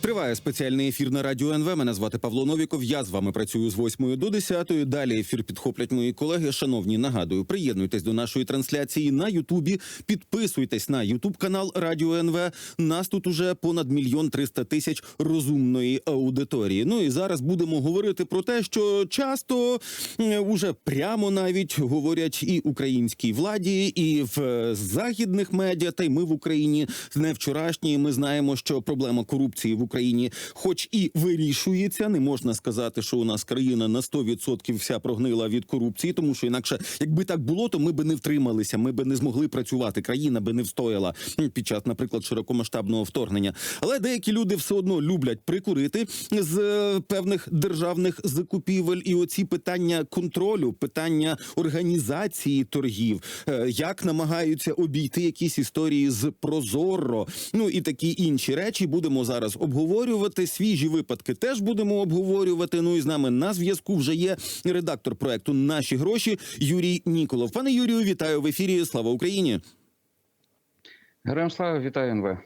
Триває спеціальний ефір на радіо НВ. Мене звати Павло Новіков. Я з вами працюю з 8 до 10. Далі ефір підхоплять мої колеги. Шановні, нагадую, приєднуйтесь до нашої трансляції на Ютубі. Підписуйтесь на Ютуб канал Радіо НВ. Нас тут уже понад мільйон триста тисяч розумної аудиторії. Ну і зараз будемо говорити про те, що часто уже прямо навіть говорять і українській владі, і в е, західних медіа, та й ми в Україні не вчорашні. Ми знаємо, що проблема корупції в хоч і вирішується, не можна сказати, що у нас країна на 100% вся прогнила від корупції, тому що інакше, якби так було, то ми би не втрималися, ми би не змогли працювати. Країна би не встояла під час, наприклад, широкомасштабного вторгнення. Але деякі люди все одно люблять прикурити з е, певних державних закупівель, і оці питання контролю, питання організації торгів, е, як намагаються обійти якісь історії з Прозоро, ну і такі інші речі будемо зараз обговорювати. Свіжі випадки теж будемо обговорювати. Ну і з нами на зв'язку вже є редактор проекту Наші гроші Юрій Ніколов. Пане Юрію, вітаю в ефірі. Слава Україні! Героям слава, вітаю НВ.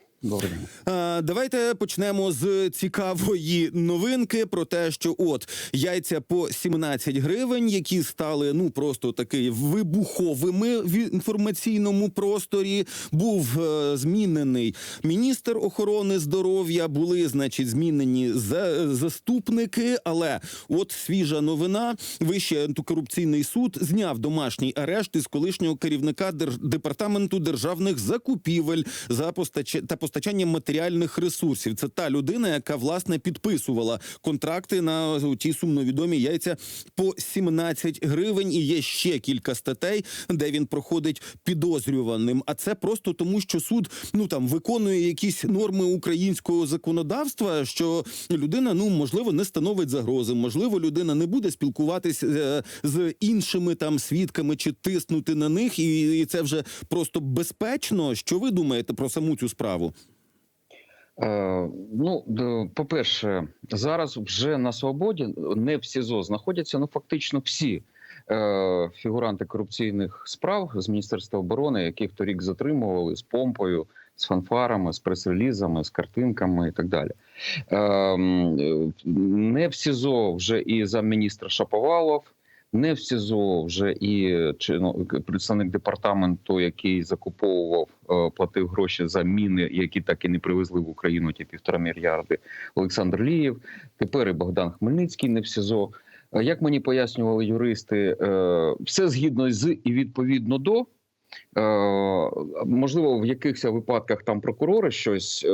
А, давайте почнемо з цікавої новинки про те, що от яйця по 17 гривень, які стали ну просто таки вибуховими в інформаційному просторі. Був е, змінений міністр охорони здоров'я. Були, значить, змінені за, заступники. Але от свіжа новина: Вищий антикорупційний суд зняв домашній арешт із колишнього керівника Дер- департаменту державних закупівель за постач... та постачання матеріальних ресурсів. Це та людина, яка власне підписувала контракти на ті сумновідомі яйця по 17 гривень. І є ще кілька статей, де він проходить підозрюваним. А це просто тому, що суд ну там виконує якісь норми українського законодавства, що людина ну можливо не становить загрози, можливо, людина не буде спілкуватись е, з іншими там свідками чи тиснути на них, і, і це вже просто безпечно. Що ви думаєте про саму цю справу? Е, ну, по-перше, зараз вже на свободі не в СІЗО знаходяться ну фактично всі е, фігуранти корупційних справ з Міністерства оборони, яких торік затримували з помпою, з фанфарами, з прес-релізами, з картинками і так далі. Е, м, е, не в СІЗО вже і замміністра Шаповалов. Не в СІЗО вже і чи, ну, представник департаменту, який закуповував, е, платив гроші за міни, які так і не привезли в Україну, ті півтора мільярди. Олександр Лієв. Тепер і Богдан Хмельницький не в СІЗО. Е, Як мені пояснювали юристи, е, все згідно з і відповідно до. Можливо, в якихось випадках там прокурори щось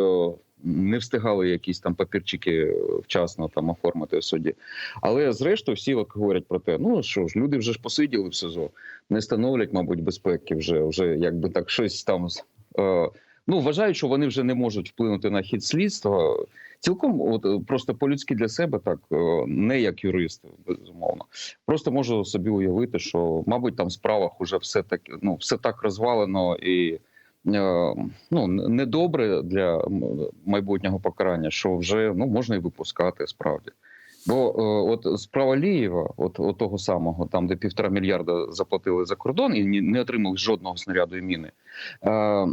не встигали якісь там папірчики вчасно там оформити в суді. Але зрештою всі от говорять про те, ну що ж, люди вже ж посиділи в СИЗО, не становлять, мабуть, безпеки вже, вже якби так щось там. Е, ну, вважають, що вони вже не можуть вплинути на хід слідства. Цілком, от е, просто по-людськи для себе, так е, не як юрист, безумовно. Просто можу собі уявити, що, мабуть, там в справах уже все так, ну, все так розвалено і ну, недобре для майбутнього покарання, що вже ну, можна і випускати справді. Бо е, от справа Лієва, от, от того самого, там де півтора мільярда заплатили за кордон і не отримали жодного снаряду і міни. Е,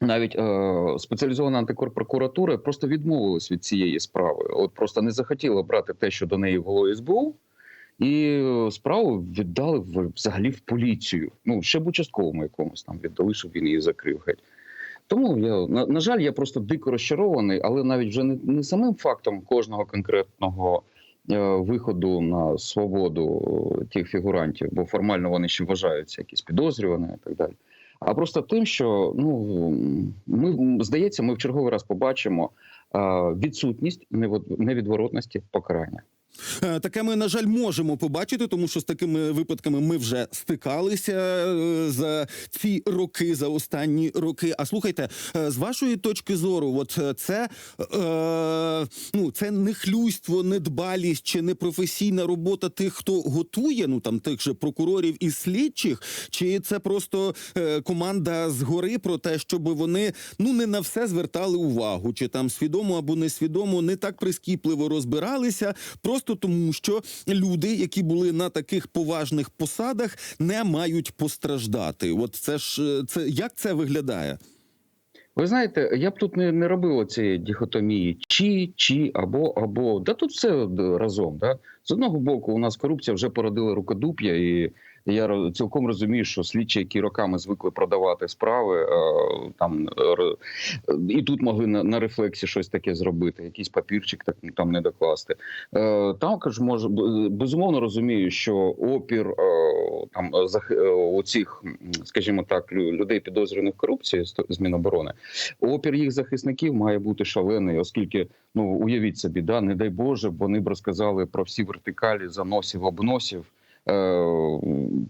навіть е, спеціалізована антикорпрокуратура просто відмовилась від цієї справи. От просто не захотіла брати те, що до неї було СБУ, і е, справу віддали взагалі в поліцію. Ну ще б участковому якомусь там віддали, щоб він її закрив геть. Тому я на, на жаль, я просто дико розчарований, але навіть вже не, не самим фактом кожного конкретного е, виходу на свободу е, тих фігурантів, бо формально вони ще вважаються якісь підозрювані і так далі. А просто тим, що ну ми здається, ми в черговий раз побачимо е, відсутність невідворотності покарання. Е, Таке ми, на жаль, можемо побачити, тому що з такими випадками ми вже стикалися е, за ці роки, за останні роки. А слухайте, е, з вашої точки зору, от це е, ну це не хлюйство, недбалість чи непрофесійна робота тих, хто готує, ну там тих же прокурорів і слідчих, чи це просто команда згори про те, щоб вони ну не на все звертали увагу, чи там свідомо або несвідомо не так прискіпливо розбиралися, просто просто тому, що люди, які були на таких поважних посадах, не мають постраждати. От це ж е, це як це виглядає? Ви знаєте, я б тут не, не робив цієї дихотомії чи, чи, або, або. Да тут все разом. Да? З одного боку, у нас корупція вже породила рукодуп'я, і я цілком розумію, що слідчі, які роками звикли продавати справи, е, там і тут могли на, на рефлексі щось таке зробити, якийсь папірчик так там не докласти. Е, Також може безумовно розумію, що опір е, там зах- оцих, скажімо так, лю- людей підозрюваних корупції з Міноборони, опір їх захисників має бути шалений, оскільки ну уявіть собі, да не дай Боже, вони б розказали про всі вертикалі заносів, обносів. Е,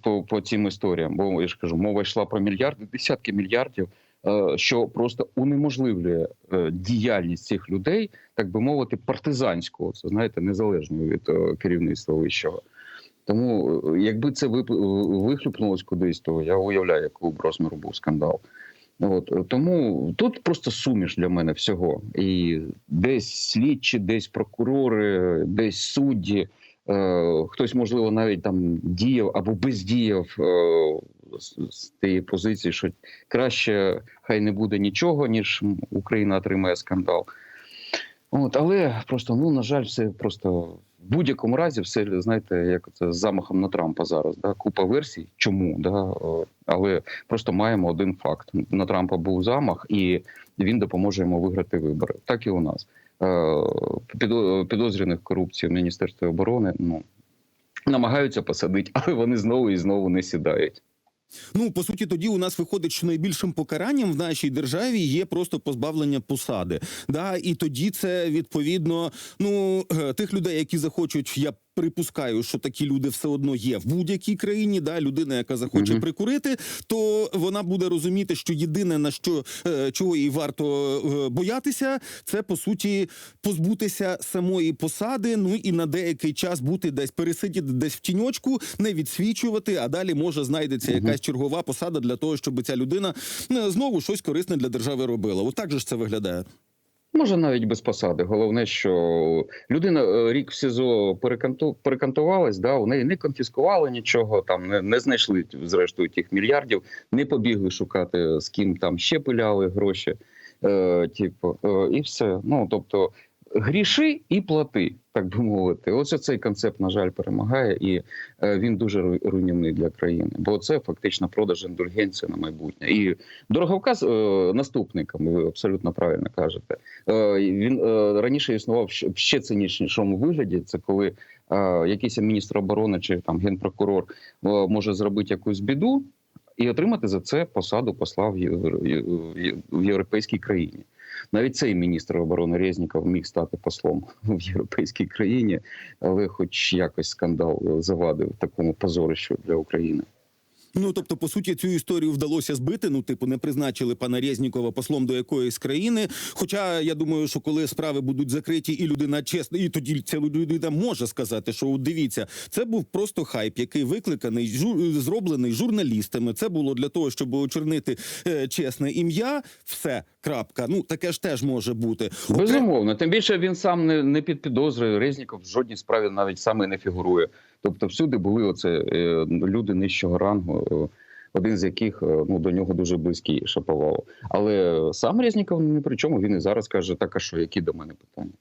По, по цим історіям, бо я ж кажу, мова йшла про мільярди, десятки мільярдів, е, що просто унеможливлює е, діяльність цих людей, так би мовити, партизанського, це знаєте, незалежно від керівництва вищого. Тому, якби це вихлюпнулось кудись, то я уявляю, якого б розміру був скандал. От тому тут просто суміш для мене всього. І десь слідчі, десь прокурори, десь судді. Е, хтось, можливо, навіть там діяв або бездіяв е, з, тієї позиції, що краще хай не буде нічого, ніж Україна отримає скандал. От, але просто, ну на жаль, все просто в будь-якому разі, все знаєте, як це з замахом на Трампа зараз. Да? Купа версій, чому, да? Але просто маємо один факт: на Трампа був замах, і він допоможе йому виграти вибори. Так і у нас. Е, підо- Підозрюваних корупції в Міністерстві оборони ну, намагаються посадити, але вони знову і знову не сідають. Ну по суті, тоді у нас виходить, що найбільшим покаранням в нашій державі є просто позбавлення посади. Да, і тоді це відповідно ну е, тих людей, які захочуть. Я припускаю, що такі люди все одно є в будь-якій країні. Да, людина, яка захоче Мгм. прикурити, то вона буде розуміти, що єдине на що е, чого їй варто е, боятися, це по суті позбутися самої посади. Ну і на деякий час бути десь пересидіти десь в тіньочку, не відсвічувати, а далі може знайдеться Мгм. якась чергова посада для того, щоб ця людина е, знову щось корисне для держави робила. Отак же ж це виглядає. Може, навіть без посади. Головне, що людина е, рік в СІЗО переканту, перекантувалась, да, у неї не конфіскували нічого, там не, не знайшли зрештою тих мільярдів, не побігли шукати, з ким там ще пиляли гроші. Е, типу, е, і все. Ну тобто. Гріши і плати, так би мовити. Оце цей концепт, на жаль, перемагає, і е, він дуже руйнівний для країни. Бо це фактично продаж індульгенції на майбутнє. І дороговказ е, наступникам, ви абсолютно правильно кажете. Е, Він раніше існував в ще цинічнішому вигляді. Це коли якийсь міністр оборони чи там генпрокурор може зробити якусь біду і отримати за це посаду посла в європейській країні. Навіть цей міністр оборони Резніков міг стати послом в європейській країні, але хоч якось скандал е, завадив такому позорищу для України. Ну тобто, по суті, цю історію вдалося збити. Ну, типу, не призначили пана Резнікова послом до якоїсь країни. Хоча я думаю, що коли справи будуть закриті, і людина чесна, і тоді ця людина може сказати, що дивіться, це був просто хайп, який викликаний жур... зроблений журналістами. Це було для того, щоб очернити е, чесне ім'я. Все крапка. Ну таке ж теж може бути. Безумовно, тим більше він сам не, не під підозрою. Резніков в жодній справі навіть саме не фігурує. Тобто, всюди були оце е, люди нижчого рангу, е, один з яких е, ну до нього дуже близький Шаповалов. Але сам Резніков ні при чому. Він і зараз каже: так, а що, які до мене питання?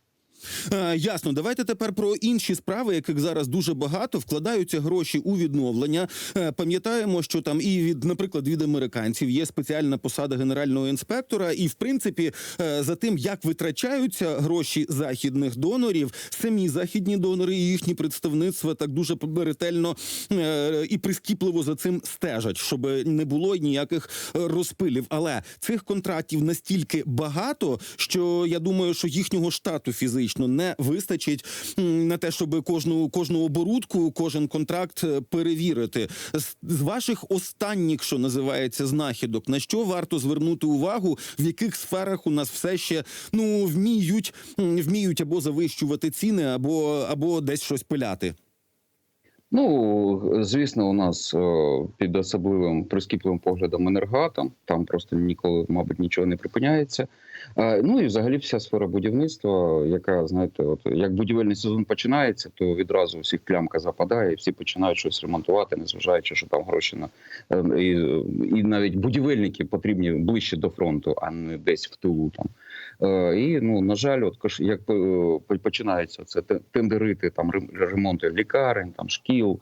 Е, ясно, давайте тепер про інші справи, яких зараз дуже багато вкладаються гроші у відновлення. Е, пам'ятаємо, що там і від, наприклад, від американців є спеціальна посада генерального інспектора, і в принципі е, за тим, як витрачаються гроші західних донорів, самі західні донори і їхні представництва так дуже ретельно е, і прискіпливо за цим стежать, щоб не було ніяких розпилів. Але цих контрактів настільки багато, що я думаю, що їхнього штату фізично не вистачить на те, щоб кожну кожну оборудку, кожен контракт е, перевірити. З ваших останніх, що називається, знахідок, на що варто звернути увагу, в яких сферах у нас все ще ну вміють вміють або завищувати ціни, або або десь щось пиляти. Ну, звісно, у нас е, під особливим прискіпливим поглядом енергатом, там просто ніколи, мабуть, нічого не припиняється. Е, Ну і взагалі вся сфера будівництва, яка, знаєте, от як будівельний сезон починається, то відразу всіх плямка западає, і всі починають щось ремонтувати, незважаючи, що там гроші на е, і, і навіть будівельники потрібні ближче до фронту, а не десь в тилу там. Е, І ну на жаль, от як е, починається це те- тендерити там рем- ремонти лікарень, там шкіл,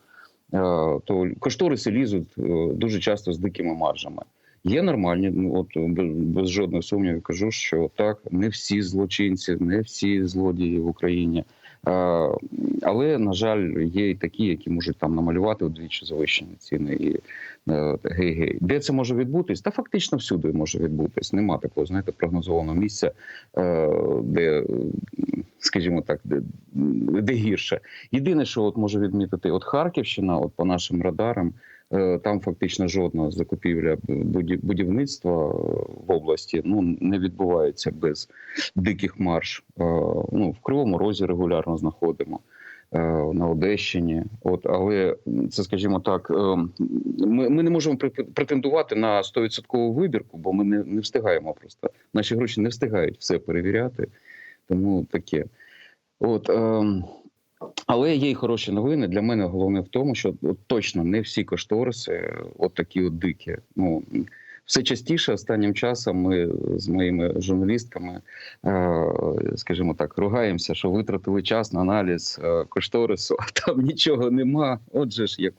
е, то кошториси лізуть дуже часто з дикими маржами. Є нормальні, ну от без, жодних сумнівів кажу, що так, не всі злочинці, не всі злодії в Україні. Е, Але на жаль, є і такі, які можуть там намалювати вдвічі завищені ціни і гей-гей. Де це може відбутись? Та фактично всюди може відбутись. Нема такого, знаєте, прогнозованого місця, е, де, скажімо так, де, де гірше. Єдине, що от можу відмітити, от Харківщина, от по нашим радарам. Е, Там фактично жодна закупівля будівництва е, в області ну не відбувається без диких марш. Е, Ну в Кривому Розі регулярно знаходимо на Одещині. От, але це, скажімо так, ми, ми не можемо пре- претендувати на 100% вибірку, бо ми не, не встигаємо просто. Наші гроші не встигають все перевіряти. Тому таке. От, е, але є й хороші новини. Для мене головне в тому, що от, точно не всі кошториси е, от такі от дикі. Ну, все частіше останнім часом ми з моїми журналістками, е, скажімо так, ругаємося, що витратили час на аналіз е, кошторису, а там нічого нема. Отже ж, як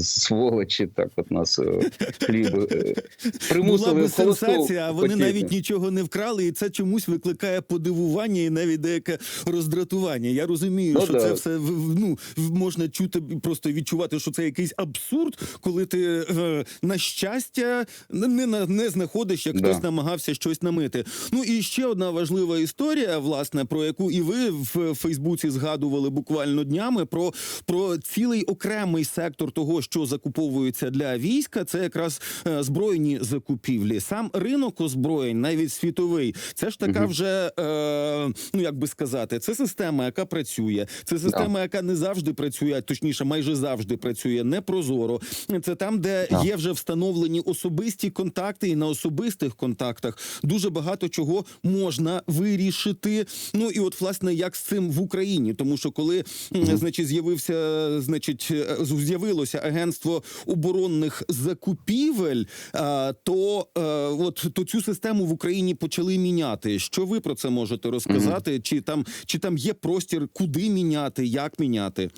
сволочі, так от нас е, хліб е, примусили Була би сенсація, а вони хотіти. навіть нічого не вкрали, і це чомусь викликає подивування і навіть деяке роздратування. Я розумію, Ну що да. це все ну можна чути просто відчувати, що це якийсь абсурд, коли ти е, на щастя не, не, не знаходиш, як Да. хтось намагався щось намити. Ну і ще одна важлива історія, власне, про яку і ви в Фейсбуці згадували буквально днями. Про, про цілий окремий сектор того, що закуповується для війська, це якраз е, збройні закупівлі. Сам ринок озброєнь, навіть світовий, це ж така вже е, ну як би сказати, це система, яка працює. Це система, яка не завжди працює, точніше, майже завжди працює непрозоро. Це там, де є вже встановлені особисті контакти, і на особистих контактах дуже багато чого можна вирішити. Ну і от власне як з цим в Україні, тому що коли значить з'явився, значить, е, з'явилося агентство оборонних закупівель, а, то е, от то цю систему в Україні почали міняти. Що ви про це можете розказати? Чи там чи там є простір, куди міняти, як міняти?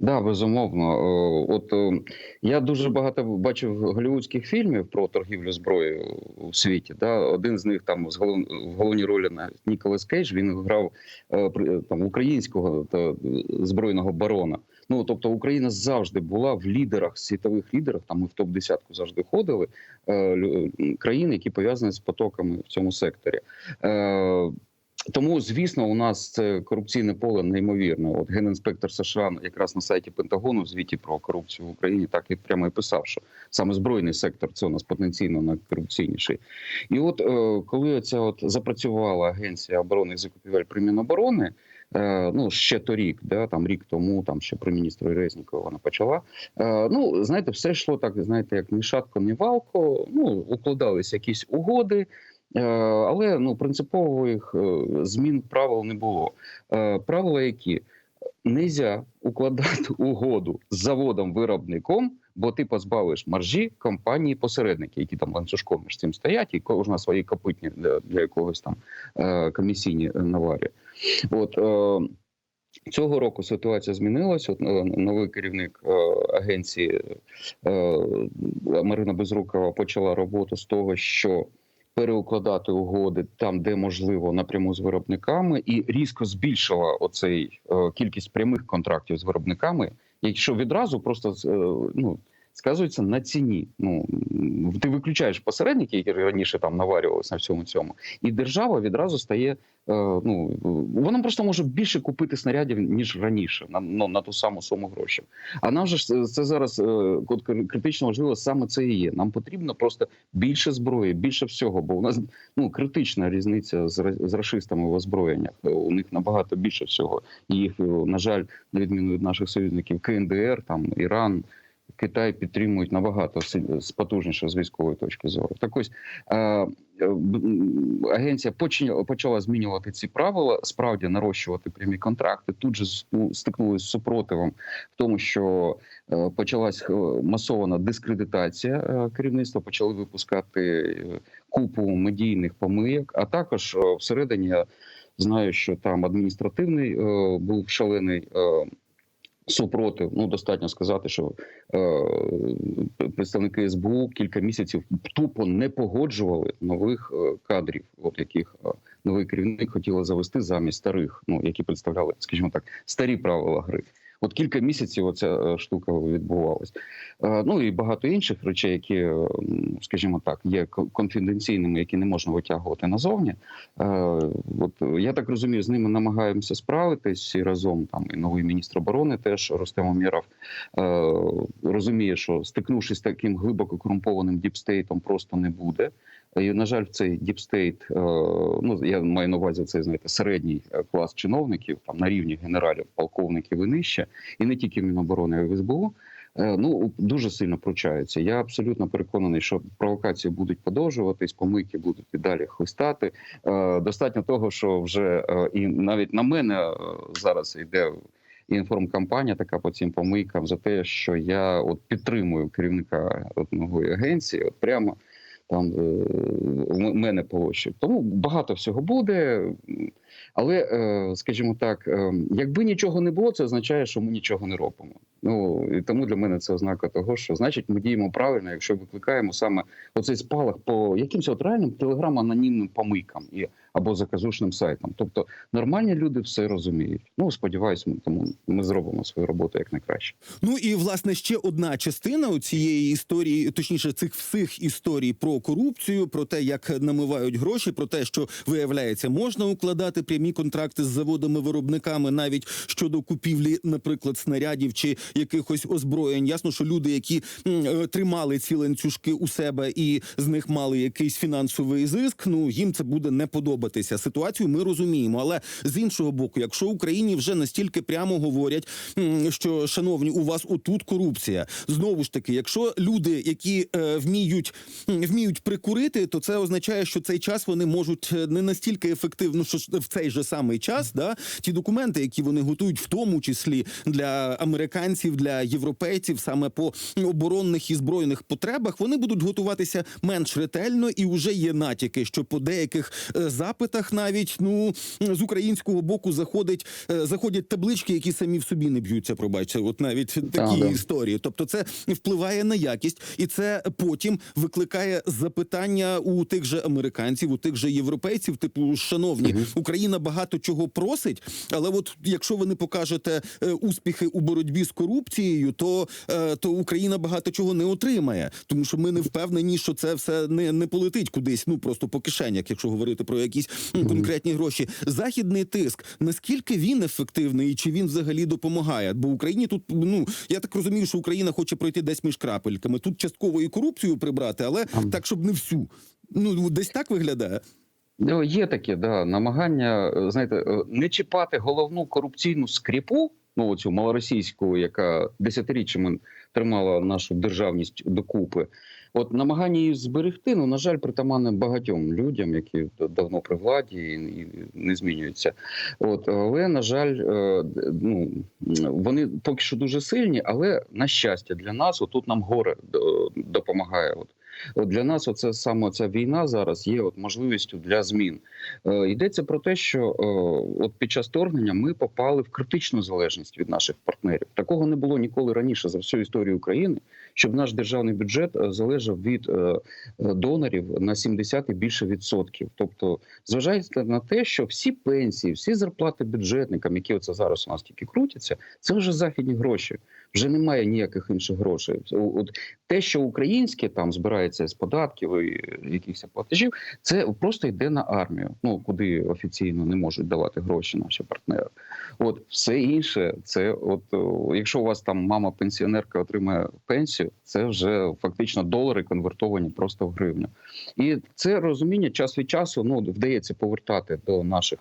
Да, безумовно. Е, От е, я дуже багато бачив голівудських фільмів про торгівлю зброєю у світі. Да? Один з них там з голов... в головній ролі на Ніколас Кейдж, він грав е, там українського та, збройного барона. Ну тобто Україна завжди була в лідерах, світових лідерах. Там ми в топ 10 завжди ходили е, лю- країн, які пов'язані з потоками в цьому секторі. Тому, звісно, у нас це корупційне поле неймовірне. От генінспектор США якраз на сайті Пентагону в звіті про корупцію в Україні так і прямо і писав, що саме збройний сектор це у нас потенційно найкорупційніший. І от е, коли ця от запрацювала агенція оборонних закупівель при Міноборони, е, ну ще торік, да там рік тому, там ще при міністру Резнікова вона почала. Е, ну знаєте, все йшло так, знаєте, як ні шатко, ні валко. Ну укладалися якісь угоди. Е, Але ну принципових е, змін правил не було. Е, Правила які нельзя укладати угоду з заводом-виробником, бо ти позбавиш маржі компанії посередники, які там ланцюжком між цим стоять, і кожна свої копитні для, для якогось там комісійні наварі. От Цього року ситуація змінилася. От новий керівник агенції Марина Безрукова почала роботу з того, що переукладати угоди там, де можливо, напряму з виробниками, і різко збільшила оцей е, кількість прямих контрактів з виробниками. Якщо відразу просто е, ну сказується на ціні. Ну ти виключаєш посередники, які раніше там наварювалися на всьому цьому, і держава відразу стає. е, Ну вона просто може більше купити снарядів ніж раніше на ну, на ту саму суму грошей. А нам же ж це- зараз е, критично важливо саме це і є. Нам потрібно просто більше зброї, більше всього, бо у нас ну критична різниця з з рашистами в озброєннях. Е, У них набагато більше всього. І їх, е, на жаль, на відміну від наших союзників, КНДР, там Іран. Китай підтримують набагато потужніше з військової точки зору. Так ось е, е, агенція почала, змінювати ці правила, справді нарощувати прямі контракти. Тут же ну, стикнулися з супротивом в тому, що е, почалась масована дискредитація керівництва, почали випускати купу медійних помийок. А також всередині знаю, що там адміністративний був шалений. Супротив, ну достатньо сказати, що е, представники СБУ кілька місяців тупо не погоджували нових е, кадрів, от яких е, новий керівник хотіла завести замість старих, ну які представляли, скажімо так, старі правила гри. От кілька місяців оця е, штука відбувалась. Е, Ну і багато інших речей, які, е, скажімо так, є конфіденційними, які не можна витягувати назовні. От я так розумію, з ними намагаємося справитись всі разом. Там і новий міністр оборони теж Рустем Умєров е, розуміє, що стикнувшись з таким глибоко корумпованим діпстейтом, просто не буде. І, на жаль, в цей діпстейт, ну я маю на увазі цей знаєте середній е, клас чиновників, там на рівні генералів, полковників і нижче, і не тільки Міноборони, а й в СБУ. е, Ну дуже сильно пручаються. Я абсолютно переконаний, що провокації будуть подовжуватись, помийки будуть і далі хлистати. Е, Достатньо того, що вже і навіть на мене зараз йде інформкампанія така по цим помийкам за те, що я от підтримую керівника одного агенції, от прямо там е, в мене площі. Тому багато всього буде. Але, е, скажімо так, е, якби нічого не було, це означає, що ми нічого не робимо. Ну і тому для мене це ознака того, що значить ми діємо правильно, якщо викликаємо саме оцей спалах по якимось от реальним телеграм-анонімним помийкам і або заказушним сайтам. Тобто нормальні люди все розуміють. Ну сподіваюся, ми тому ми зробимо свою роботу як найкраще. Ну і власне ще одна частина у цієї історії, точніше, цих всіх історій про корупцію, про те, як намивають гроші, про те, що виявляється, можна укладати прямі контракти з заводами-виробниками, навіть щодо купівлі, наприклад, снарядів чи якихось озброєнь. Ясно, що люди, які е, тримали ці ланцюжки у себе і з них мали якийсь фінансовий зиск. Ну їм це буде не подобатися. Ситуацію ми розуміємо, але з іншого боку, якщо Україні вже настільки прямо говорять, що шановні, у вас отут корупція. Знову ж таки, якщо люди, які е, вміють вміють прикурити, то це означає, що цей час вони можуть е, не настільки ефективно, що в цей же самий час, да ті документи, які вони готують, в тому числі для американців, для європейців, саме по оборонних і збройних потребах, вони будуть готуватися менш ретельно, і вже є натяки, що по деяких е, запитах навіть ну з українського боку заходить е, заходять таблички, які самі в собі не б'ються. Пробачте, от навіть такі да. історії. Тобто, це впливає на якість, і це потім викликає запитання у тих же американців, у тих же європейців. Типу, шановні, Україна багато чого просить, але от якщо ви не покажете е, успіхи у боротьбі з корупцією, то, е, то Україна багато чого не отримає, тому що ми не впевнені, що це все не, не полетить кудись. Ну просто по кишенях, якщо говорити про якісь м, конкретні гроші. Західний тиск наскільки він ефективний і чи він взагалі допомагає? Бо Україні тут ну я так розумію, що Україна хоче пройти десь між крапельками. Тут частково і корупцію прибрати, але так, щоб не всю. Ну десь так виглядає. Ну, є таке да, намагання, е, знаєте, е, не чіпати головну корупційну скріпу, ну оцю малоросійську, яка десятиріччями тримала нашу державність докупи. От намагання її зберегти, ну на жаль, притаманне багатьом людям, які давно при владі і, не змінюються. От але на жаль, е, ну вони поки що дуже сильні, але на щастя для нас, отут нам горе до- допомагає. От От для нас, оце саме ця війна зараз є от можливістю для змін. Е, йдеться про те, що е, от під час вторгнення ми попали в критичну залежність від наших партнерів. Такого не було ніколи раніше за всю історію України, щоб наш державний бюджет е, залежав від е, е, донорів на 70 і більше відсотків. Тобто, зважається на те, що всі пенсії, всі зарплати бюджетникам, які оце зараз у нас тільки крутяться, це вже західні гроші. Вже немає ніяких інших грошей. От те, що українське там збирається з податків і якихось платежів, це просто йде на армію. Ну куди офіційно не можуть давати гроші наші партнери. От все інше, це от якщо у вас там мама пенсіонерка отримає пенсію, це вже фактично долари конвертовані просто в гривню. І це розуміння час від часу ну вдається повертати до наших.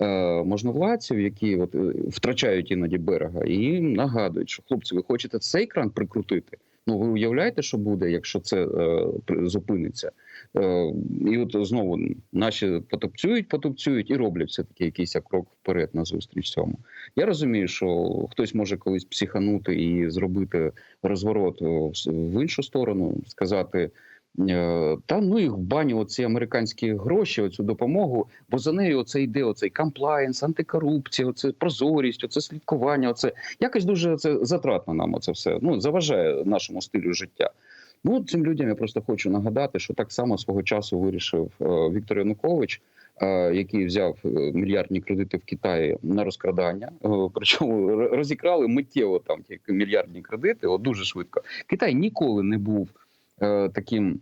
е, Можновладців, які от е, втрачають іноді берега, і їм нагадують, що хлопці, ви хочете цей кран прикрутити? Ну ви уявляєте, що буде, якщо це е, зупиниться? Е, і от знову наші потопцюють, потопцюють і роблять все таки якийсь крок вперед на зустріч цьому. Я розумію, що хтось може колись психанути і зробити розворот в в іншу сторону, сказати. Е, Та ну їх в баню оці американські гроші, оцю допомогу, бо за нею оце йде оцей комплаєнс, антикорупція, оце прозорість, оце слідкування. Оце якось дуже це затратно нам. Оце все ну заважає нашому стилю життя. Ну цим людям я просто хочу нагадати, що так само свого часу вирішив е, Віктор Янукович, е, який взяв мільярдні кредити в Китаї на розкрадання. Причому розікрали миттєво там ті мільярдні кредити, от дуже швидко. Китай ніколи не був таким.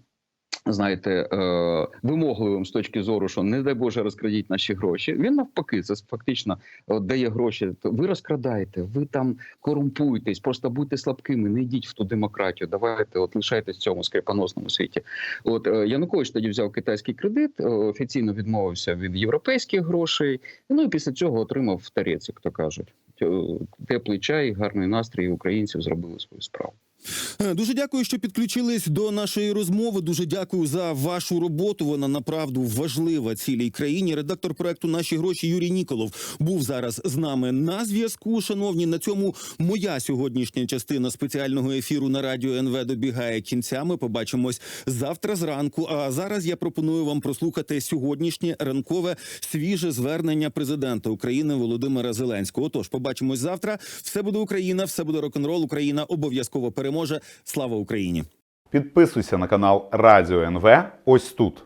Знаєте, е, вимогливим з точки зору, що не дай Боже розкрадіть наші гроші. Він навпаки, це фактично дає гроші. Ви розкрадаєте, ви там корумпуєтесь, просто будьте слабкими, не йдіть в ту демократію. Давайте от лишайтесь в цьому скрипоносному світі. От е, Янукович тоді взяв китайський кредит, е, офіційно відмовився від європейських грошей. Ну і після цього отримав тарець, як то кажуть. Е, Теплий чай, гарний настрій. Українців зробили свою справу. Е, Дуже дякую, що підключились до нашої розмови. Дуже дякую за вашу роботу. Вона направду важлива цілій країні. Редактор проекту Наші гроші Юрій Ніколов був зараз з нами на зв'язку. Шановні, на цьому моя сьогоднішня частина спеціального ефіру на радіо НВ добігає кінця. Ми побачимось завтра зранку. А зараз я пропоную вам прослухати сьогоднішнє ранкове свіже звернення президента України Володимира Зеленського. Отож, побачимось завтра. Все буде Україна, все буде рок-н-рол. Україна обов'язково переможе. Слава Україні! Підписуйся на канал Радіо НВ ось тут.